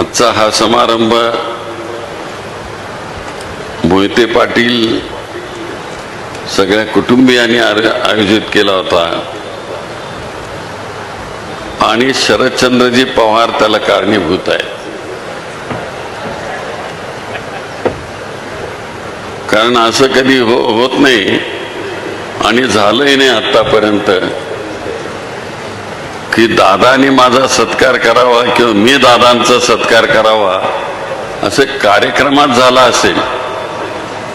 आजचा हा समारंभ मोहिते पाटील सगळ्या कुटुंबियांनी आर- आयोजित केला होता. आणि शरदचंद्रजी पवार त्याला कारणीभूत आहे कारण असं कधी हो होत नाही आणि झालंही नाही आत्तापर्यंत की दादाने माझा सत्कार करावा किंवा मी दादांचा सत्कार करावा असे कार्यक्रमात झाला असेल.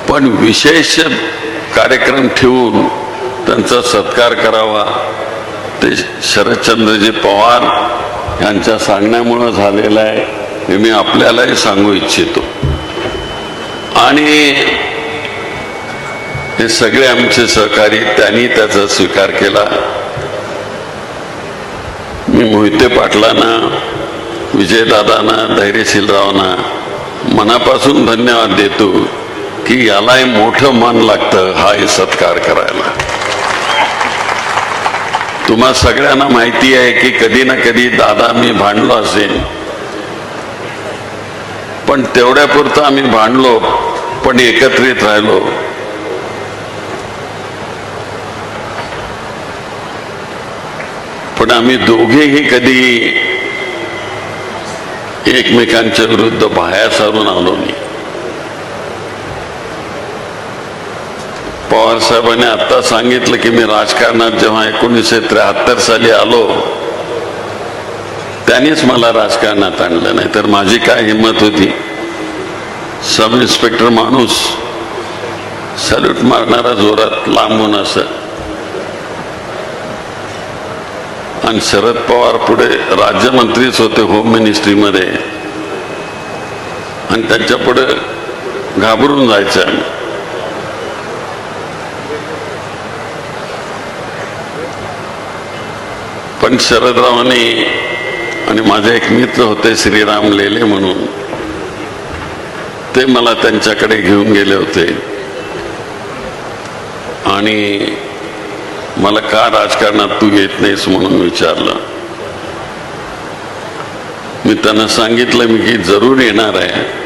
पण विशेष कार्यक्रम ठेवून त्यांचा सत्कार करावा ते शरदचंद्रजी पवार यांच्या सांगण्यामुळं झालेलं आहे हे मी आपल्यालाही सांगू इच्छितो. आणि हे सगळे आमचे सहकारी त्यांनी त्याचा स्वीकार केला. मी मोहिते पाटलांना विजयदादांना धैर्यशीलरावांना मनापासून धन्यवाद देतो की यालाही मोठं मन लागतं हा सत्कार करायला. तुम्हा सगळ्यांना माहिती आहे की कधी ना कधी दादा मी भांडलो असेल पण तेवढ्यापुरतं आम्ही भांडलो पण एकत्रित राहिलो. पण आम्ही दोघेही कधी एकमेकांच्या विरुद्ध बाहेर सारून आलो नाही. पवार साहेबांनी आता सांगितलं की मी राजकारणात जेव्हा एकोणीसशे त्र्याहत्तर साली आलो त्यांनीच मला राजकारणात आणलं नाही. तर माझी काय हिंमत होती? सब इन्स्पेक्टर माणूस सॅल्यूट मारणारा जोरात लांबून असं आणि शरद पवार पुढे राज्यमंत्रीच होते होम मिनिस्ट्रीमध्ये आणि त्यांच्या पुढे घाबरून जायचं पण शरदरावांनी आणि माझे एक मित्र होते श्रीराम लेले म्हणून ते मला त्यांच्याकडे घेऊन गेले होते. आणि मला का राजकारणात तू येत नाहीस म्हणून विचारलं? मी त्यांना सांगितलं मी की जरूर येणार आहे.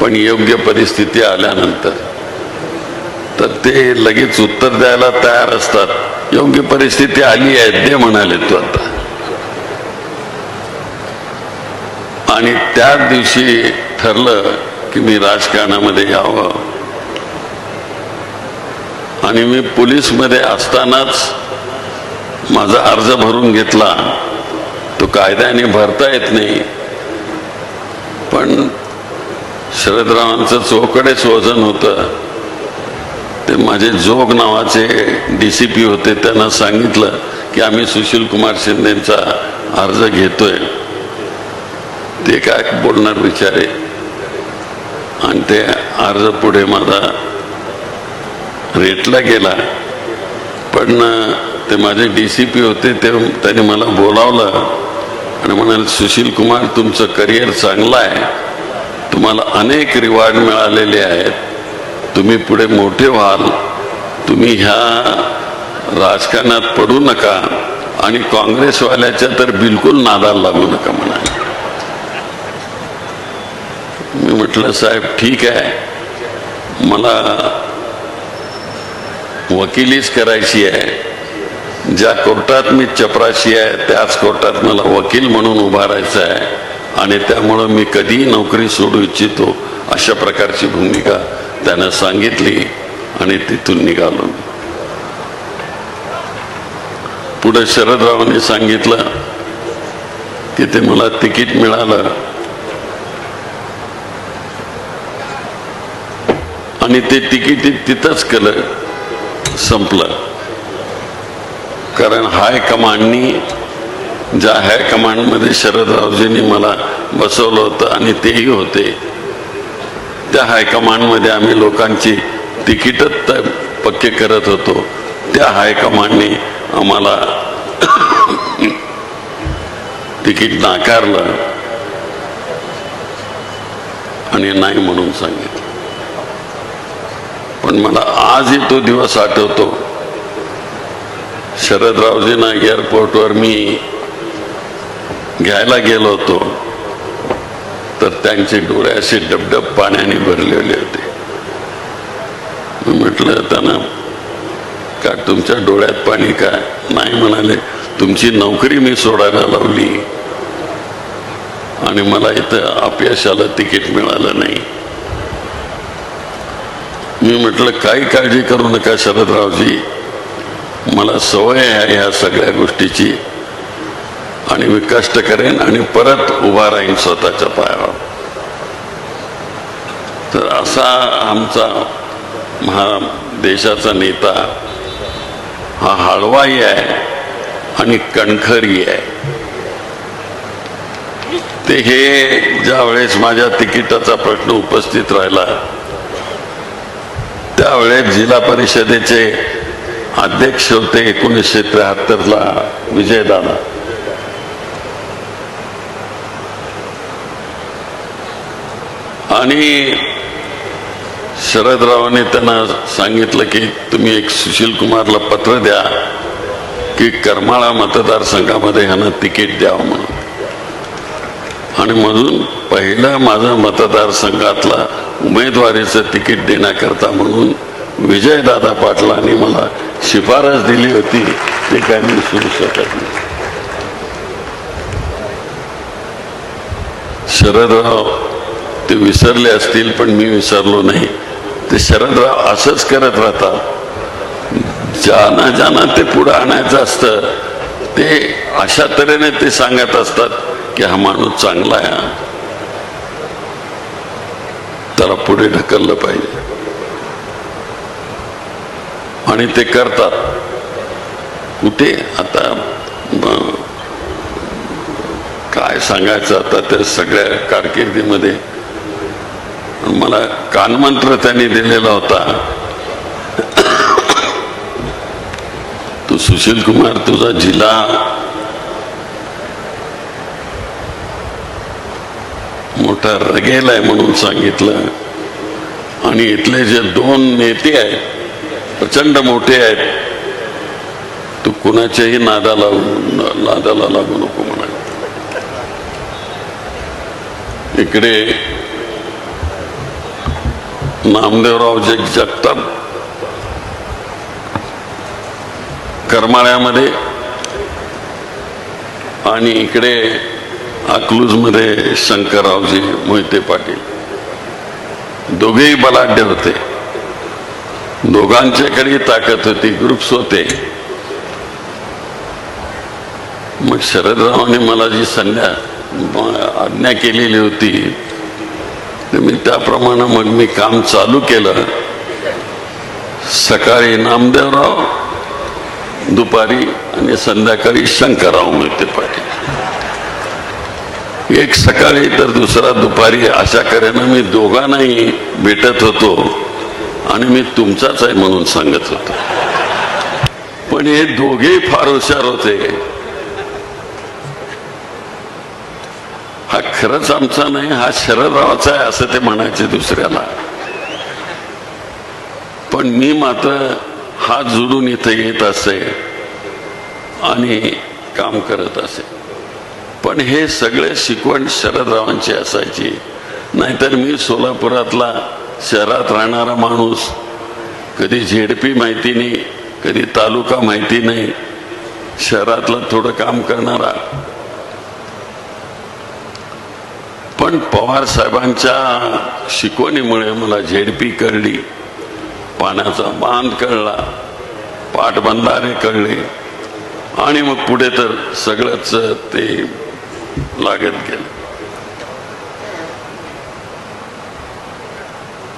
पण योग्य परिस्थिती आल्यानंतर तर ते लगेच उत्तर द्यायला तयार असतात. योग्य परिस्थिती आली आहे ते म्हणाले तू आता. आणि त्याच दिवशी ठरलं की मी राजकारणामध्ये यावं. आणि मी पोलीसमध्ये असतानाच माझा अर्ज भरून घेतला. तो कायद्याने भरता येत नाही. पण शरदरावांचं चोकडेच वजन होतं. ते माझे जोग नावाचे डी सी पी होते. त्यांना सांगितलं की आम्ही सुशील कुमार शिंदेचा अर्ज घेतोय. ते काय बोलणार विचारे आणि ते अर्ज पुढे माझा रेटला गेला. पण ते माझे डी सी पी होते ते त्याने मला बोलावलं. आणि म्हणाले सुशील कुमार तुमचं करिअर चांगलं आहे. तुम्हाला अनेक रिवॉर्ड मिळालेले आहेत. तुम्ही पुढे मोठे व्हाल. तुम्ही ह्या राजकारणात पडू नका. आणि काँग्रेसवाल्याच्या तर बिलकुल नादाला लागू नका म्हणाले. मी म्हटलं साहेब ठीक आहे. मला वकिलीच करायची आहे. ज्या कोर्टात मी चपराशी आहे त्याच कोर्टात मला वकील म्हणून उभारायचं आहे. आणि त्यामुळं मी कधीही नोकरी सोडू इच्छितो अशा प्रकारची भूमिका त्यानं सांगितली आणि तिथून निघालो पुढे शरदरावांनी सांगितलं की ते मला तिकीट मिळालं. आणि ते तिकीट तिथंच केलं. संपलं. कारण हाय कमांडनी ज्या हाय कमांडमध्ये शरदरावजींनी मला बसवलं होतं आणि तेही होते त्या हायकमांडमध्ये आम्ही लोकांची तिकीटच पक्के करत होतो. त्या हायकमांडनी आम्हाला तिकीट नाकारलं. आणि नाही म्हणून सांगितलं. पण मला आजही तो दिवस आठवतो. शरदरावजींना एअरपोर्टवर मी घ्यायला गेलो होतो. तर त्यांचे डोळे असे डबडब पाण्याने भरलेले होते. मी म्हटलं त्यांना का तुमच्या डोळ्यात पाणी काय नाही म्हणाले तुमची नोकरी मी सोडायला लावली आणि मला इथं अपयशाला तिकीट मिळालं नाही. मी म्हटलं काही काळजी करू नका शरदरावजी. मला सवय आहे ह्या सगळ्या गोष्टीची. आणि मी कष्ट करेन आणि परत उभा राहीन स्वतःच्या पायावर. तर असा आमचा हा देशाचा नेता हा हळवाही आहे आणि कणखरी आहे. ते हे ज्या वेळेस माझ्या तिकिटाचा प्रश्न उपस्थित राहिला त्यावेळेस जिल्हा परिषदेचे अध्यक्ष होते एकोणीसशे त्र्याहत्तरला विजयदादा. आणि शरदरावांनी त्यांना सांगितलं की तुम्ही एक सुशील कुमारला पत्र द्या की करमाळा मतदारसंघामध्ये ह्यांना तिकीट द्यावं म्हणून. आणि म्हणून पहिलं माझा मतदारसंघातला उमेदवारीचं तिकीट देण्याकरता म्हणून विजयदादा पाटलांनी मला शिफारस दिली होती ते काय मी सुरू शकत नाही. शरदराव ते विसरले असतील पण मी विसरलो नाही. ते शरदराव असंच करत राहतात. ज्यांना ज्यांना ते पुढं आणायचं असतं. ते अशा तऱ्हेने ते सांगत असतात. की हा माणूस चांगला आहे त्याला पुढे ढकललं पाहिजे. आणि ते करतात. कुठे? आता काय सांगायचं आता त्या सगळ्या कारकिर्दीमध्ये? मला कानमंत्र त्यांनी दिलेला होता. तू सुशील कुमार तुझा जिल्हा मोठा रगेल आहे म्हणून सांगितलं. आणि इथले जे दोन नेते आहेत प्रचंड मोठे आहेत तू कुणाच्याही नादाला नादाला लागू नको म्हणा इकडे नामदेवराव जे जगताप करमाळ्यामध्ये आणि इकडे अकलूजमध्ये शंकररावजी मोहिते पाटील. दोघेही बलाढ्य होते. दोघांच्याकडे ताकद होती ग्रुप्स होते. मग शरदरावाने मला जी संध्या आज्ञा केलेली होती तर मी त्याप्रमाणे मग मी काम चालू केलं. सकाळी नामदेवराव दुपारी आणि संध्याकाळी शंकरराव मोहिते पाटील. एक सकाळी तर दुसरा दुपारी अशा करेनं मी दोघांनाही भेटत होतो आणि मी तुमचाच आहे म्हणून सांगत होतो. पण हे दोघेही फार हुशार होते. हा खरंच आमचा नाही हा शरदरावाचा आहे असं ते म्हणायचे दुसऱ्याला. पण मी मात्र हात जोडून इथं येत असे आणि काम करत असे. पण हे सगळे शिकवण शरदरावांची असायची. नाहीतर मी सोलापुरातला शहरात राहणारा माणूस कधी झेडपी माहिती नाही कधी तालुका माहिती नाही शहरातलं थोडं काम करणारा. पण पवार साहेबांच्या शिकवणीमुळे मला झेडपी कळली पाण्याचा बांध कळला पाटबंधारे कळले आणि मग पुढे तर सगळंच ते लागत गेलं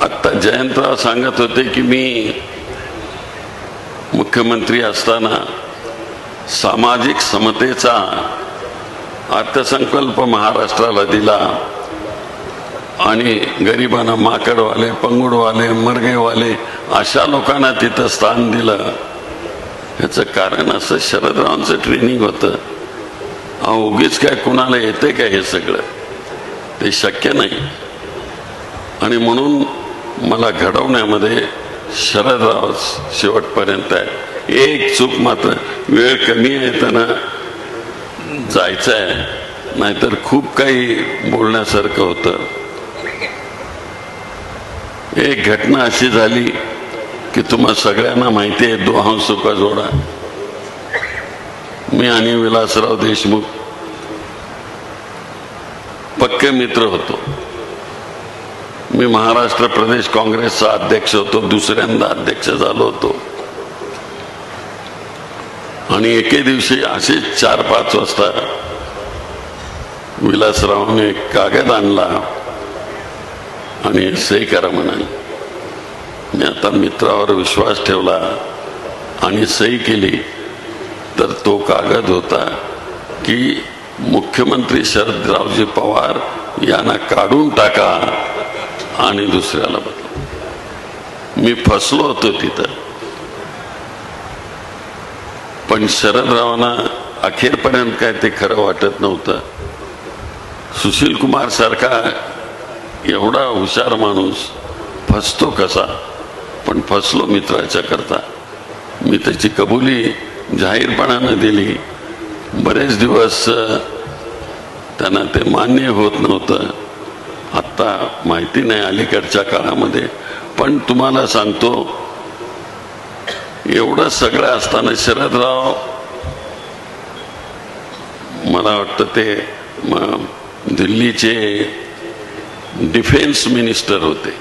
आत्ता जयंतराव सांगत होते की मी मुख्यमंत्री असताना सामाजिक समतेचा अर्थसंकल्प महाराष्ट्राला दिला आणि गरिबांना माकडवाले पंगुडवाले मरगेवाले अशा लोकांना तिथं स्थान दिलं. याचं कारण असं शरदरावांचं ट्रेनिंग होतं. उगीच काय कुणाला येते काय हे सगळं? ते शक्य नाही. आणि म्हणून मला घडवण्यामध्ये शरदराव शेवटपर्यंत आहे. एक चूक मात्र वेळ कमी आहे त्यांना जायचं आहे नाहीतर खूप काही बोलण्यासारखं होतं. एक घटना अशी झाली की तुम्हा सगळ्यांना माहिती आहे दोहांसुका जोडा. मी आणि विलासराव देशमुख पक्के मित्र होतो. मी महाराष्ट्र प्रदेश काँग्रेसचा अध्यक्ष होतो दुसऱ्यांदा अध्यक्ष झालो होतो. आणि एके दिवशी असेच चार पाच वाजता विलासरावने कागद आणला आणि सही करा म्हणाल. मी आता मित्रावर विश्वास ठेवला आणि सही केली तर तो कागद होता की मुख्यमंत्री शरदरावजी पवार यांना काढून टाका आणि दुसऱ्याला बदला. मी फसलो होतो तिथं. पण शरदरावांना अखेरपर्यंत काय ते खरं वाटत नव्हतं. सुशील कुमार सारखा एवढा हुशार माणूस फसतो कसा? पण फसलो मित्राच्या करता. मी त्याची कबुली जाहीरपणानं दिली. बरेच दिवस त्यांना ते मान्य होत नव्हतं. आत्ता माहिती नाही अलीकडच्या काळामध्ये. पण तुम्हाला सांगतो एवढं सगळं असताना शरदराव मला वाटतं ते दिल्लीचे डिफेन्स मिनिस्टर होते.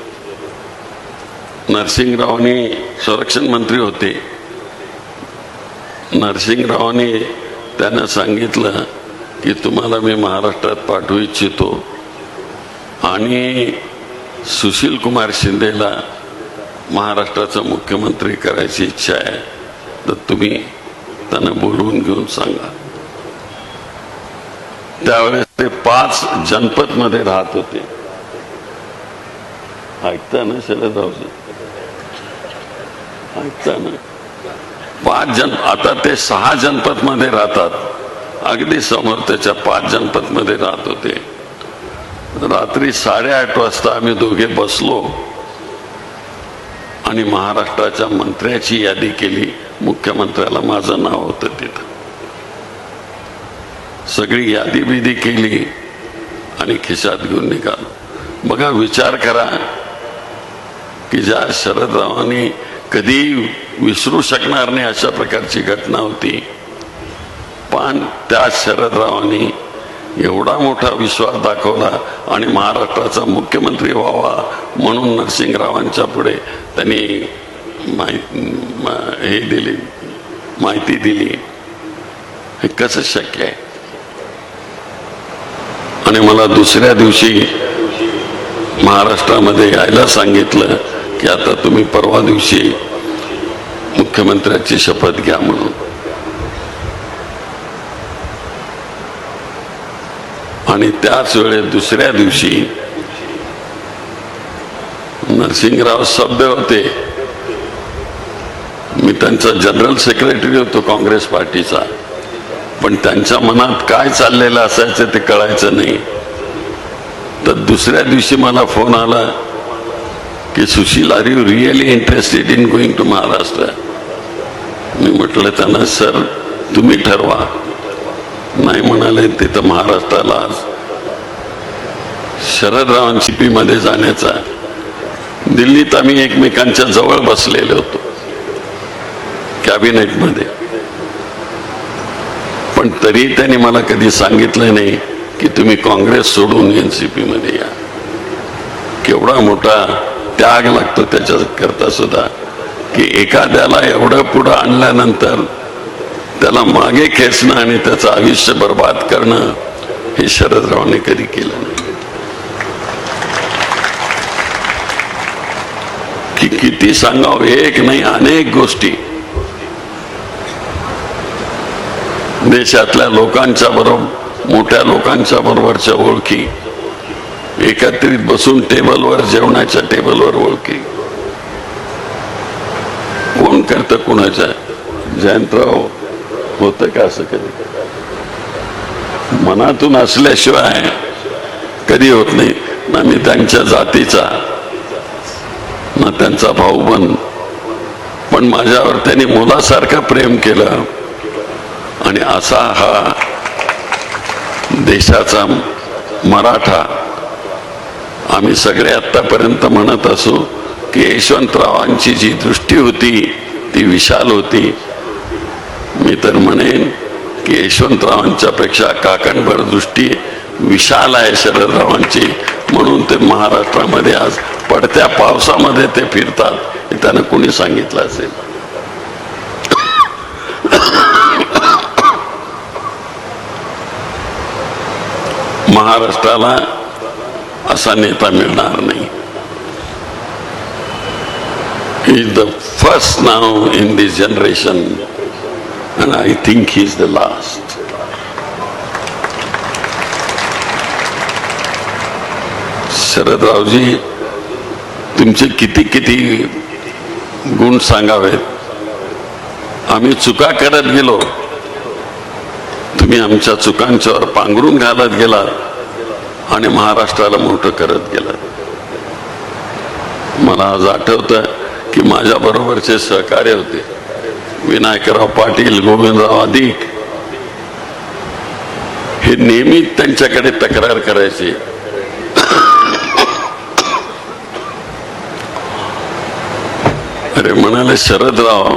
नरसिंगरावांनी संरक्षण मंत्री होते. नरसिंगरावांनी त्यांना सांगितलं की तुम्हाला मी महाराष्ट्रात पाठवू इच्छितो. आणि सुशील कुमार शिंदेला महाराष्ट्राचा मुख्यमंत्री करायची इच्छा आहे तर तुम्ही त्यांना बोलवून घेऊन सांगा. त्यावेळेस ते पाच जनपदमध्ये राहत होते. ऐकता ना शरदरावजी? ऐकता ना? पाच जन आता ते सहा जनपदमध्ये राहतात. अगदी समोर त्याच्या पाच जनपदमध्ये राहत होते. रात्री साडेआठ वाजता आम्ही दोघे बसलो. आणि महाराष्ट्राच्या मंत्र्याची यादी केली. मुख्यमंत्र्याला माझं नाव होतं तिथं. सगळी यादी बिदी केली आणि खिशात घेऊन निघालो. बघा विचार करा की ज्या शरदरावांनी कधी विसरू शकणार नाही अशा प्रकारची घटना होती. पण त्या शरदरावांनी एवढा मोठा विश्वास दाखवला आणि महाराष्ट्राचा मुख्यमंत्री व्हावा म्हणून नरसिंगरावांच्या पुढे त्यांनी माहिती हे दिली माहिती दिली. हे कसं शक्य आहे? आणि मला दुसऱ्या दिवशी महाराष्ट्रामध्ये यायला सांगितलं की आता तुम्ही परवा दिवशी मुख्यमंत्र्याची शपथ घ्या म्हणून. आणि त्याच वेळेस दुसऱ्या दिवशी नरसिंगराव सभ्य होते. मी त्यांचा जनरल सेक्रेटरी होतो काँग्रेस पार्टीचा. पण त्यांच्या मनात काय चाललेलं असायचं ते कळायचं नाही. तर दुसऱ्या दिवशी मला फोन आला की Sushil are you really interested in going to Maharashtra मी म्हटलं त्यांना सर तुम्ही ठरवा. नाही म्हणाले तिथं महाराष्ट्राला आज शरदरावांची पी मध्ये जाण्याचा दिल्लीत आम्ही एकमेकांच्या जवळ बसलेले होतो कॅबिनेटमध्ये. पण तरी त्यांनी मला कधी सांगितलं नाही की तुम्ही काँग्रेस सोडून एन सी मध्ये या. केवढा मोठा त्याग लागतो त्याच्या करता सुद्धा. की एखाद्याला एवढं पुढं आणल्यानंतर त्याला मागे खेचणं आणि त्याचं आयुष्य बर्बाद करणं हे शरदरावने कधी केलं नाही. की किती सांगावं एक नाही अनेक गोष्टी. देशातल्या लोकांच्या बरोबर मोठ्या लोकांच्या बरोबरच्या ओळखी. एकत्रित बसून टेबलवर जेवणाच्या टेबलवर ओळखी. करता कुणाच्या जयंतराव होतं का असं कधी? मनातून असल्याशिवाय कधी होत नाही. ना मी त्यांच्या जातीचा ना त्यांचा भाऊ बन पण माझ्यावर त्यांनी मुलासारखं प्रेम केलं. आणि असा हा देशाचा मराठा आम्ही सगळे आत्तापर्यंत म्हणत असू की यशवंतरावांची जी दृष्टी होती ती विशाल होती. मी तर म्हणेन की यशवंतरावांच्या पेक्षा काकणभर दृष्टी विशाल आहे शरदरावांची. म्हणून ते महाराष्ट्रामध्ये आज पडत्या पावसामध्ये ते फिरतात. हे त्यानं कोणी सांगितलं असेल? महाराष्ट्राला असा नेता मिळणार नाही. इज द फर्स्ट नाव in this generation and I think he's the last. Sharadraoji तुमचे किती किती गुण सांगावेत? आम्ही चुका करत गेलो. तुम्ही आमच्या चुकांच्यावर पांघरून घालत गेलात आणि महाराष्ट्राला मोठं करत गेलात. मला आज आठवतं की माझ्या बरोबरचे सहकार्य होते. विनायकराव पाटील गोविंदराव अधिक हे नेहमी त्यांच्याकडे तक्रार करायचे. अरे म्हणाले शरदराव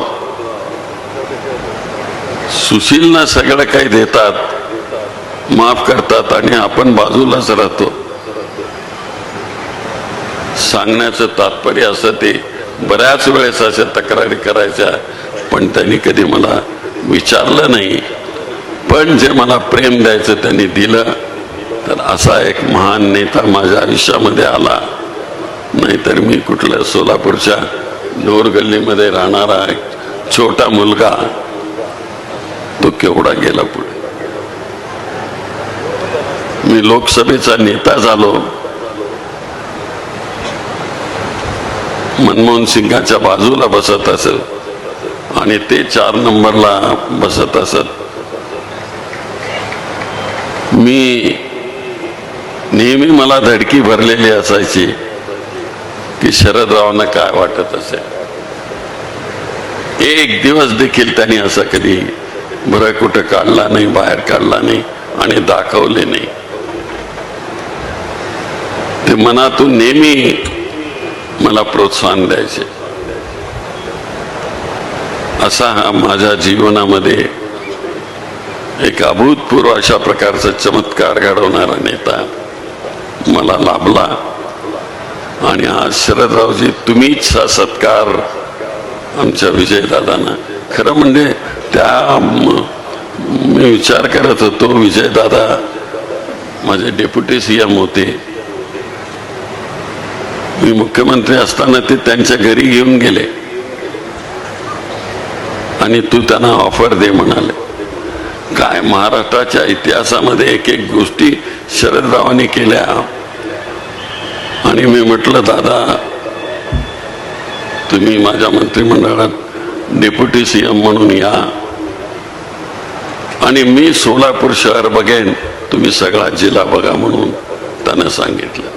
सुशीलना सगळं काही देतात माफ करतात आणि आपण बाजूलाच राहतो. सांगण्याचं तात्पर्य असं ते बऱ्याच वेळेस अशा तक्रारी करायच्या पण त्यांनी कधी मला विचारलं नाही. पण जे मला प्रेम द्यायचं त्यांनी दिलं. तर असा एक महान नेता माझ्या आयुष्यामध्ये आला. नाहीतर मी कुठल्या सोलापूरच्या नोर गल्लीमध्ये राहणारा एक छोटा मुलगा तो केवढा गेला पुढे. मी लोकसभेचा नेता झालो. मनमोहन सिंगाच्या बाजूला बसत असत आणि ते चार नंबरला बसत असत मी नेहमी मला धडकी भरलेली असायची की शरदरावांना काय वाटत असेल. एक दिवस देखील त्यांनी असं कधी बरं कुठं काढला नाही बाहेर काढला नाही आणि दाखवले नाही. ते मनातून नेहमी मला प्रोत्साहन द्यायचे. असा हा माझ्या जीवनामध्ये एक अभूतपूर्व अशा प्रकारचा चमत्कार घडवणारा नेता मला लाभला. आणि आज शरदरावजी तुम्हीच हा सत्कार आमच्या विजयदादांना. खरं म्हणजे त्या मी विचार करत होतो विजयदादा माझे डेप्युटी सी एम होते. मी मुख्यमंत्री असताना ते त्यांच्या घरी घेऊन गेले. आणि तू त्यांना ऑफर दे म्हणाले. काय महाराष्ट्राच्या इतिहासामध्ये एक एक गोष्टी शरदरावांनी केल्या. आणि मी म्हटलं दादा तुम्ही माझ्या मंत्रिमंडळात डेप्युटी सी एम म्हणून या. आणि मी सोलापूर शहर बघेन. तुम्ही सगळा जिल्हा बघा म्हणून त्यानं सांगितलं.